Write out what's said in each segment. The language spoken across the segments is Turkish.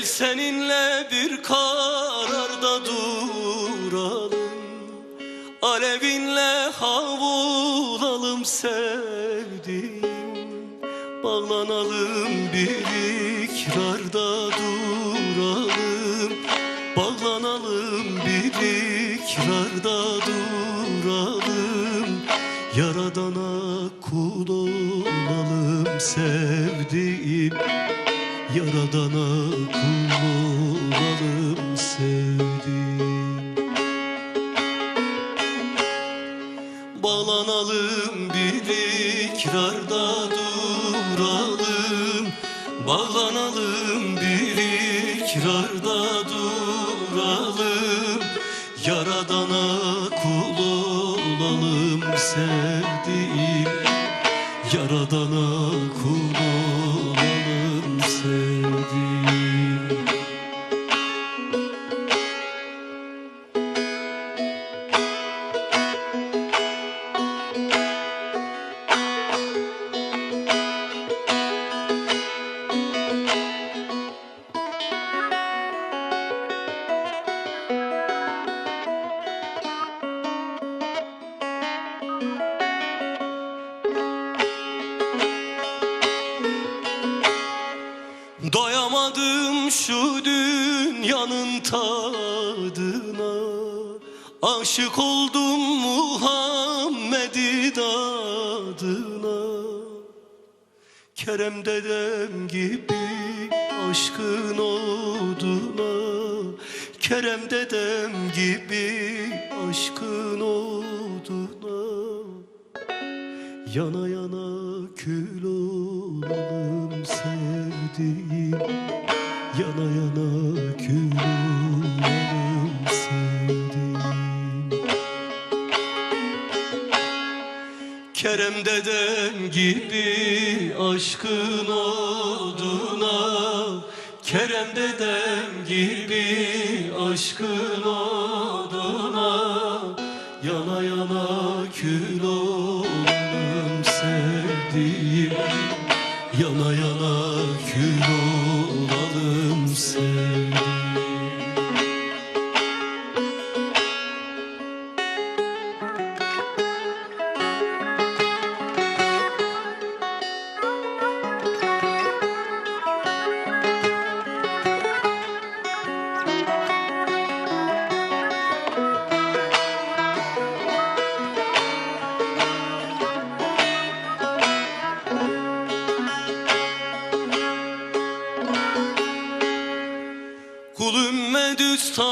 Gel seninle bir kararda duralım. Alevinle havulalım sevdiğim. Bağlanalım bir ikrarda duralım. Bağlanalım bir ikrarda duralım. Yaradana kul olalım sevdiğim Yaradana kul olalım sevdiğim Bağlanalım bir ikrarda duralım. Bağlanalım bir ikrarda duralım. Yaradana kul olalım sevdiğim. Yaradana kul olalım Doyamadım şu dünyanın tadına. Aşık oldum Muhammed'in adına Kerem dedem gibi aşkın oduna. Kerem dedem gibi aşkın oduna Yana yana kül olalım sevdiğim. Yana yana kül olalım sevdiğim. Kerem dedem gibi aşkın oduna Kerem dedem gibi aşkın oduna Yana yana kül olalım Yana yana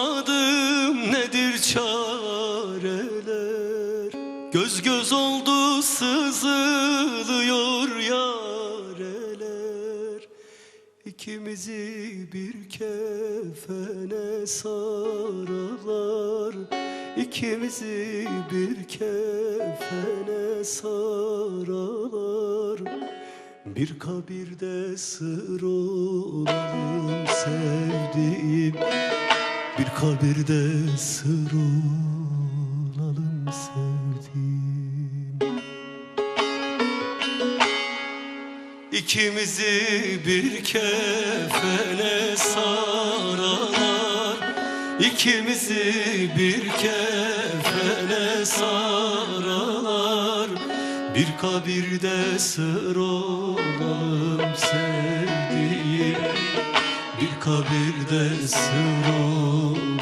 üstadım nedir çareler? Göz göz oldu sızılıyor yareler. İkimizi bir kefene sararlar. İkimizi bir kefene sararlar. Bir kabirde sır olalım sevdiğim Bir kabirde sır olalım sevdiğim. İkimizi bir kefene sararlar İkimizi bir kefene sararlar Bir kabirde sır olalım sevdiğim Bir kabirde sır